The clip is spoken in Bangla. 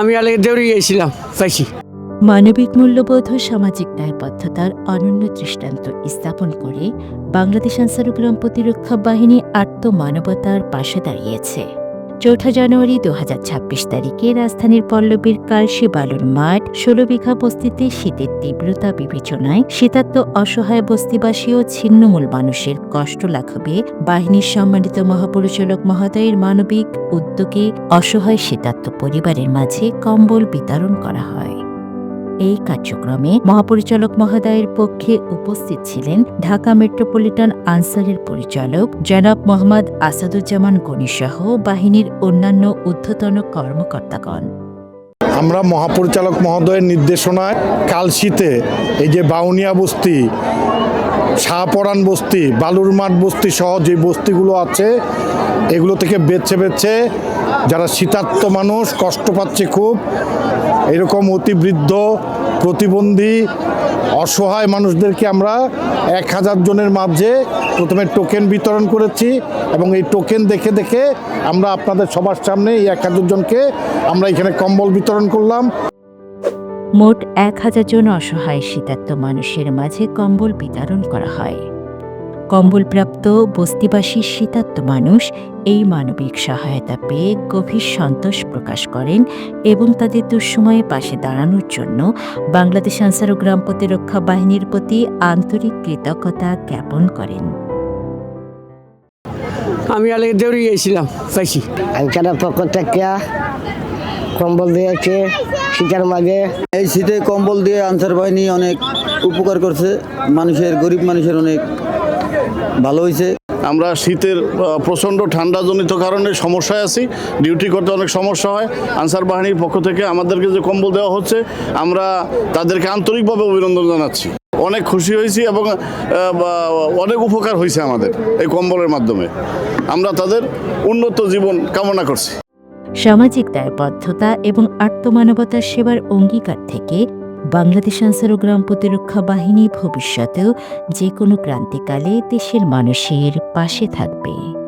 আমি আলে দেউরি গিয়েছিলাম পাইছি। মানবিক মূল্যবোধ ও সামাজিক দায়বদ্ধতার অনন্য দৃষ্টান্ত স্থাপন করে বাংলাদেশ আনসারুগ্রাম প্রতিরক্ষা বাহিনী আত্মমানবতার পাশে দাঁড়িয়েছে। চৌঠা জানুয়ারি দু হাজার ছাব্বিশ তারিখে রাজধানীর পল্লবীর কালশি বালুর মাঠ ষোলো বিঘা বস্তিতে শীতের তীব্রতা বিবেচনায় শীতাত্ম অসহায় বস্তিবাসী ও ছিন্নমূল মানুষের কষ্ট লাঘবে। বাহিনীর সম্মানিত মহাপরিচালক মহোদয়ের মানবিক উদ্যোগে অসহায় শীতাত্ম পরিবারের মাঝে কম্বল বিতরণ করা হয়। এই কার্যক্রমে মহাপরিচালক মহোদয়ের পক্ষে উপস্থিত ছিলেন ঢাকা মেট্রোপলিটন আনসারের পরিচালক জনাব মোহাম্মদ আসাদুজ্জামান গণিসহ বাহিনীর অন্যান্য ঊর্ধ্বতন কর্মকর্তাগণ। আমরা মহাপরিচালক মহোদয়ের নির্দেশনায় কালশীতে এই যে বাউনিয়া বস্তি শাহপরান বস্তি বালুর মাঠ বস্তি সহ যে বস্তিগুলো আছে, এগুলো থেকে বেছে বেছে যারা শীতার্ত মানুষ, কষ্ট পাচ্ছে খুব, এরকম অতিবৃদ্ধ প্রতিবন্ধী, অসহায় মানুষদেরকে আমরা এক হাজার জনের মাঝে প্রথমে টোকেন বিতরণ করেছি এবং এই টোকেন দেখে দেখে আমরা আপনাদের সবার সামনে এই এক হাজার জনকে আমরা এখানে কম্বল বিতরণ করলাম। মোট এক হাজার জন অসহায় শীতার্ত মানুষের মাঝে কম্বল বিতরণ করা হয়। কম্বলপ্রাপ্ত বস্তিবাসী শীতার্ত মানুষ এই মানবিক সহায়তা পেয়ে গভীর সন্তোষ প্রকাশ করেন এবং তাদের দুঃসময়ে পাশে দাঁড়ানোর জন্য বাংলাদেশ আনসার ও গ্রাম প্রতিরক্ষা বাহিনীর প্রতি আন্তরিক কৃতজ্ঞতা জ্ঞাপন করেন। আমি আলে দেউরি গিয়েছিলাম পাইছি পক্ষ থেকে কম্বল দিয়েছে শীতের মাঝে। এই শীতে কম্বল দিয়ে আনসার বাহিনী অনেক উপকার করছে। মানুষের গরিব মানুষের অনেক ভালো হয়েছে। আমরা শীতের প্রচণ্ড ঠান্ডাজনিত কারণে সমস্যায় আছি। ডিউটি করতে অনেক সমস্যা হয়। আনসার বাহিনীর পক্ষ থেকে আমাদেরকে যে কম্বল দেওয়া হচ্ছে আমরা তাদেরকে আন্তরিকভাবে অভিনন্দন জানাচ্ছি। অনেক খুশি হয়েছি এবং অনেক উপকার হয়েছে আমাদের এই কম্বলের মাধ্যমে। আমরা তাদের উন্নত জীবন কামনা করছি। সামাজিক দায়বদ্ধতা এবং আত্মমানবতার সেবার অঙ্গীকার থেকে বাংলাদেশ আনসার ও গ্রাম প্রতিরক্ষা বাহিনী ভবিষ্যতেও যে কোনো ক্রান্তিকালে দেশের মানুষের পাশে থাকবে।